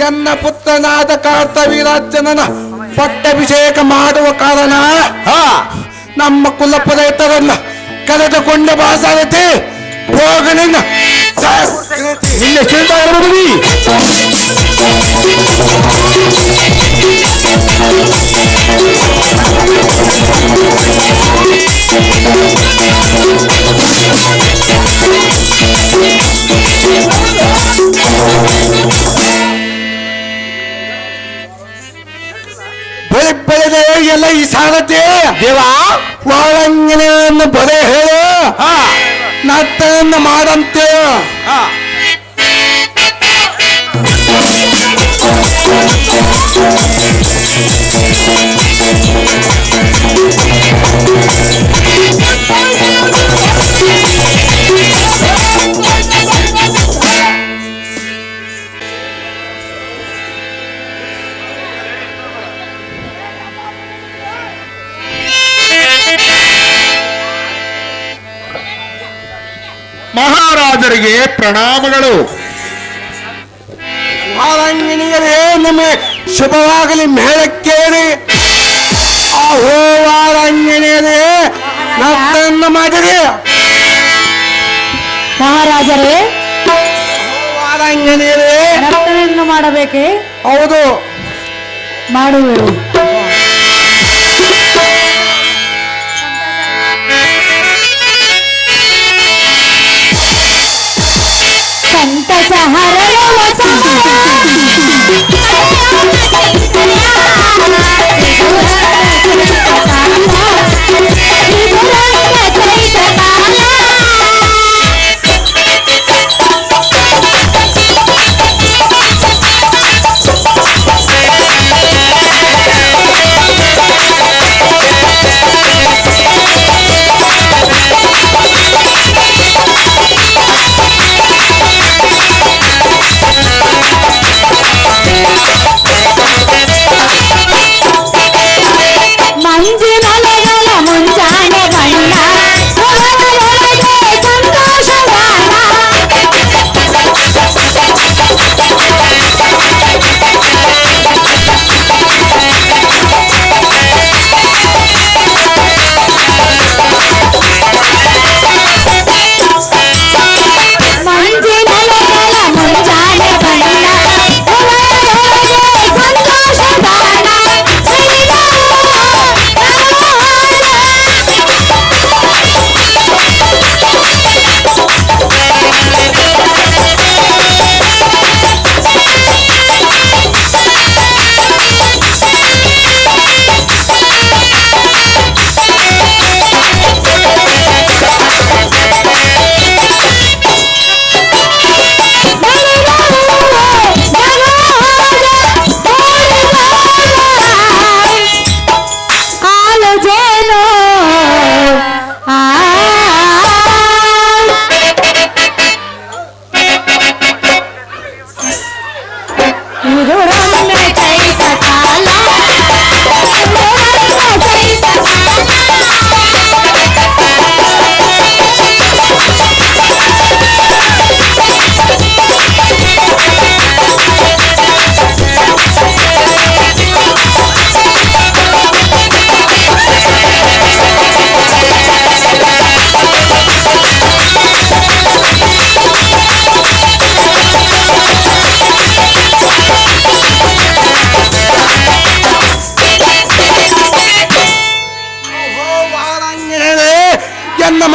ಎನ್ನ ಪುತ್ರನಾದ ಕಾರ್ತವೀರಾಜನನ ಪಟ್ಟಾಭಿಷೇಕ ಮಾಡುವ ಕಾರಣ ನಮ್ಮ ಕುಲಪುರ ಹಿತರನ್ನ ಕರೆದುಕೊಂಡ ಬಾಸಾರತಿ ಭೋಗನಿಂದ Thank you. ಈ ಸಾಗತಿ ದೇವ ಒಳಂಗಿನ ಬರೆ ಹೇಳು. ನತ್ತನ್ನು ಮಾಡಂತೆ. Thank you. ಮಹಾರಾಜರಿಗೆ ಪ್ರಣಾಮಗಳು. ಮಹಾರಂಗಿಣಿಯರೇ ನಿಮಗೆ ಶುಭವಾಗಲಿ ಮೇಳಕ್ಕೇರಿ. ಅಹೋ ವಾರಂಗಿಣಿಯರೇ ನರ್ತನ ಮಾಡಿರಿ. ಮಹಾರಾಜರೇ ವಾರಂಗಿಣಿಯರೇ ನರ್ತನೆಯನ್ನು ಮಾಡಬೇಕೆ? ಹೌದು. ಮಾಡುವೆವು.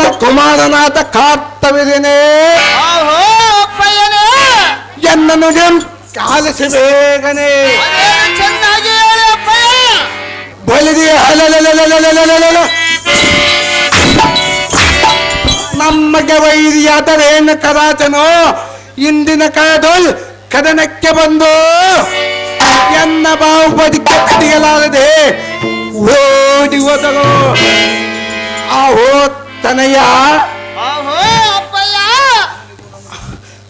ಹಾಲಲಲಲಲಲಲಲ. ಎನ್ನ ಕುಮಾರನಾದ ಕಾರ್ತವಿದೇನೆ ಆಹೋ ಅಪ್ಪಯ್ಯನೇ ಎನ್ನ ನುಡಿಯಂ ಆಲಿಸಿ ಬೇಗನೆ ಬಲಿದಿ ಹಲಲಲಲಲಲಲಲಲ. ನಮಗೆ ವೈರಿಯಾದರೇನು ಕರಾಚನೋ ಇಂದಿನ ಕಾಲದಲ್ಲಿ ಕದನಕ್ಕೆ ಬಂದು ಎನ್ನ ಬದುಕೆ ಕಟ್ಟಿಯಲಾರದೆ ಓಡಿ ಹೋದರು ಆ ಹೋ ತನಯ್ಯ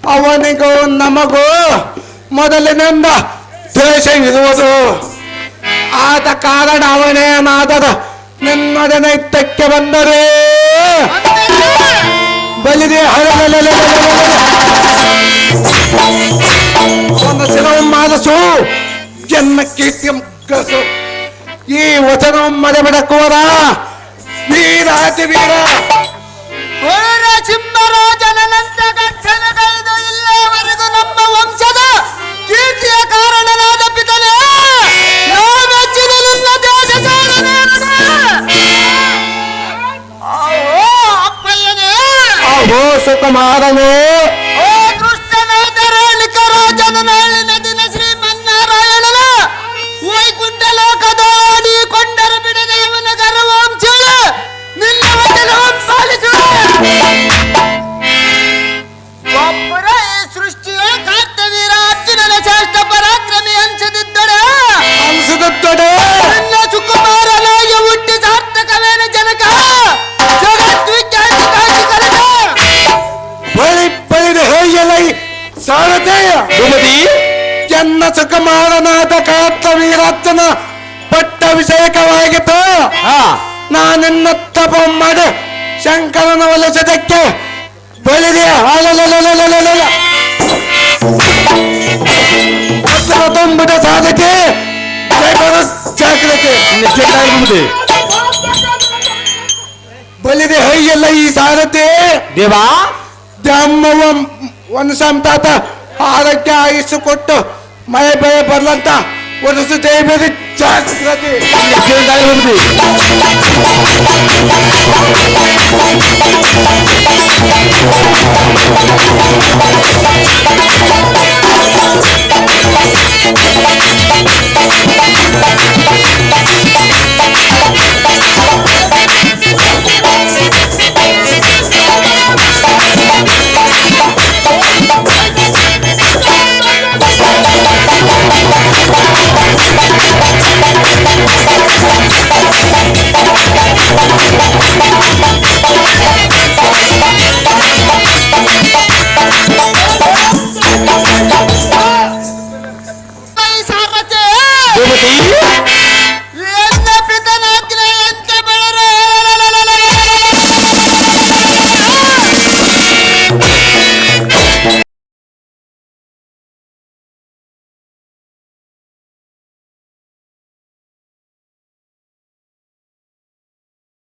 ಅವನಿಗೂ ನಮಗೂ ಮೊದಲಿನಿಂದ ದ್ವೇಷ ಇರುವುದು ಆದ ಕಾರಣ ಅವನೇನಾದರ ನಿನ್ನೊಡನ ಇತ್ತಕ್ಕೆ ಬಂದರೆ. ಬಲಿದೆ ಒಂದು ಶಿಲವು ಮಾನಸು ಜನ್ಮ ಕೀರ್ತಿ ಕಸು ಈ ವಚನವನ್ನು ಮರೆಬಿಡಕೋರ ವೀರಾತಿ ವೀರ ಹೊರ ಸಿಂಹರಾಜನಂತ ಕೈದು ಇಲ್ಲಿಯವರೆಗೂ ನಮ್ಮ ವಂಶದ ಕೀರ್ತಿಯ ಕಾರಣನಾದ ಪಿತನೇ ನಾವೆಚ್ಚಿದ ನಿನ್ನ ದೇಶ ಅಪ್ಪಯ್ಯನೇ. ಅಹೋ ಸುಕುಮಾರನೇ ಸುಕುಮಾರನಾದ ಕಾರ್ತವೀರಾಜನ ಪಟ್ಟಾಭಿಷೇಕವಾಗಿತ್ತು ನಾನಿನ್ನ ತಪ ಮಾಡಿ ಶಂಕರನ ಒಲಿಸದಕ್ಕೆ ಬಳಿದೆ. ತುಂಬಿದ ಸಾಧಕೆ ಜಾಗ್ರತೆ ಬಲಿದೆ ಹೈಯಲ್ಲ ಈ ಸಾರಥಿ. ದೇವಾ. ಒಂದು ಸಂತಾತ ಆರೋಗ್ಯ ಆಯಿಸು ಕೊಟ್ಟು ಮಳೆ ಬೆಳೆ ಬರ್ಲಂತ ಒಂದು ಜಯ ಬೇರೆ ಜಾಗ್ರತೆ